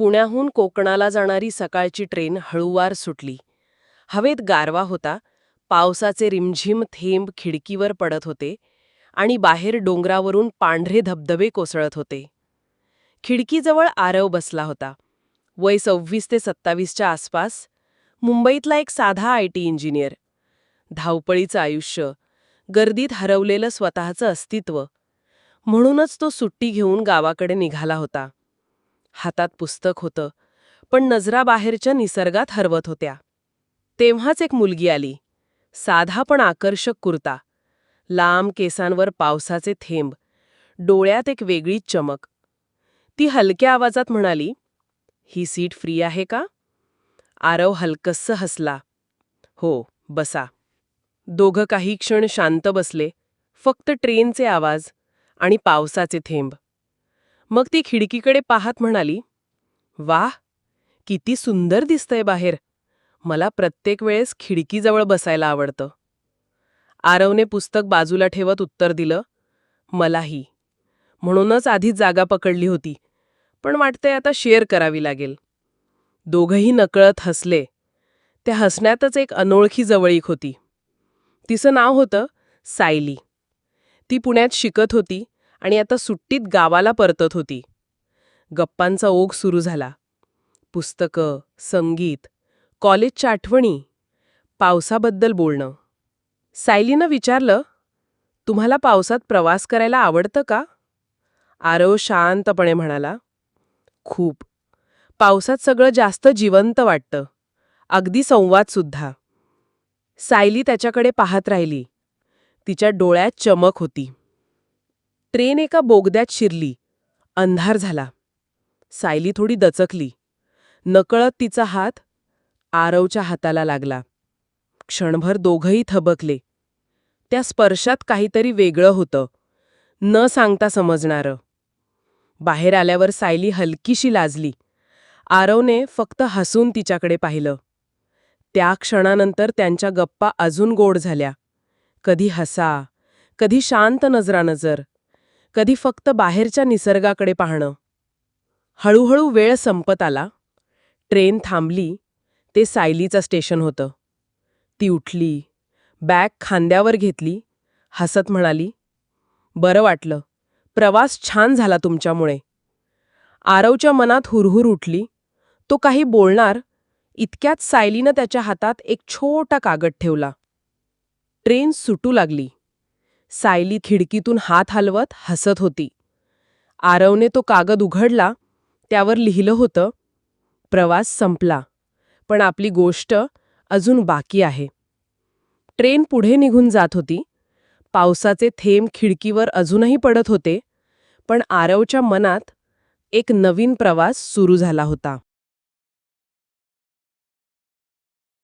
पुण्याहून कोकणाला जाणारी सकाळची ट्रेन हळूवार सुटली. हवेत गारवा होता पावसाचे रिमझिम थेंब खिडकीवर पडत होते आणि बाहेर डोंगरावरून पांढरे धबधबे कोसळत होते. खिडकीजवळ आरव बसला होता. वय सव्वीस ते सत्तावीसच्या आसपास मुंबईतला एक साधा आय टी इंजिनियर. धावपळीचं आयुष्य गर्दीत हरवलेलं स्वतःचं अस्तित्व. म्हणूनच तो सुट्टी घेऊन गावाकडे निघाला होता. हातात पुस्तक होतं पण नजरा बाहेरच्या निसर्गात हरवत होत्या. तेव्हाच एक मुलगी आली. साधा पण आकर्षक कुर्ता. लांब केसांवर पावसाचे थेंब. डोळ्यात एक वेगळीच चमक. ती हलक्या आवाजात म्हणाली ही सीट फ्री आहे का? आरव हलकस्स हसला. हो बसा. दोघं काही क्षण शांत बसले. फक्त ट्रेनचे आवाज आणि पावसाचे थेंब. मग ती खिडकीकडे पाहत म्हणाली वाह किती सुंदर दिसतंय बाहेर. मला प्रत्येक वेळेस खिडकीजवळ बसायला आवडतं. आरवने पुस्तक बाजूला ठेवत उत्तर दिलं मलाही. म्हणूनच आधीच जागा पकडली होती पण वाटतंय आता शेअर करावी लागेल. दोघंही नकळत हसले. त्या हसण्यातच एक अनोळखी जवळीक होती. तिचं नाव होतं सायली. ती पुण्यात शिकत होती आणि आता सुट्टीत गावाला परतत होती. गप्पांचा ओघ सुरू झाला. पुस्तकं संगीत कॉलेजच्या आठवणी पावसाबद्दल बोलणं. सायलीनं विचारलं तुम्हाला पावसात प्रवास करायला आवडतं का? आरव शांतपणे म्हणाला खूप. पावसात सगळं जास्त जिवंत वाटतं. अगदी संवादसुद्धा सायली त्याच्याकडे पाहत राहिली. तिच्या डोळ्यात चमक होती. ट्रेन एका बोगद्यात शिरली. अंधार झाला. सायली थोडी दचकली. नकळत तिचा हात आरवच्या हाताला लागला. क्षणभर दोघंही थबकले. त्या स्पर्शात काहीतरी वेगळं होतं. न सांगता समजणारं. बाहेर आल्यावर सायली हलकीशी लाजली. आरवने फक्त हसून तिच्याकडे पाहिलं. त्या क्षणानंतर त्यांच्या गप्पा अजून गोड झाल्या. कधी हसा कधी शांत नजरानजर कधी फक्त बाहेरच्या निसर्गाकडे पाहणं. हळूहळू वेळ संपत आला. ट्रेन थांबली. ते सायलीचं स्टेशन होतं. ती उठली. बॅग खांद्यावर घेतली. हसत म्हणाली बरं वाटलं. प्रवास छान झाला तुमच्यामुळे. आरवच्या मनात हुरहुर उठली. तो काही बोलणार इतक्यात सायलीनं त्याच्या हातात एक छोटा कागद ठेवला. ट्रेन सुटू लागली. सायली खिडकीतून हात हलवत हसत होती. आरवने तो कागद उघडला त्यावर लिहिलं होतं प्रवास संपला पण आपली गोष्ट अजून बाकी आहे. ट्रेन पुढे निघून जात होती. पावसाचे थेंब खिडकीवर अजूनही पडत होते पण आरवच्या मनात एक नवीन प्रवास सुरू झाला होता.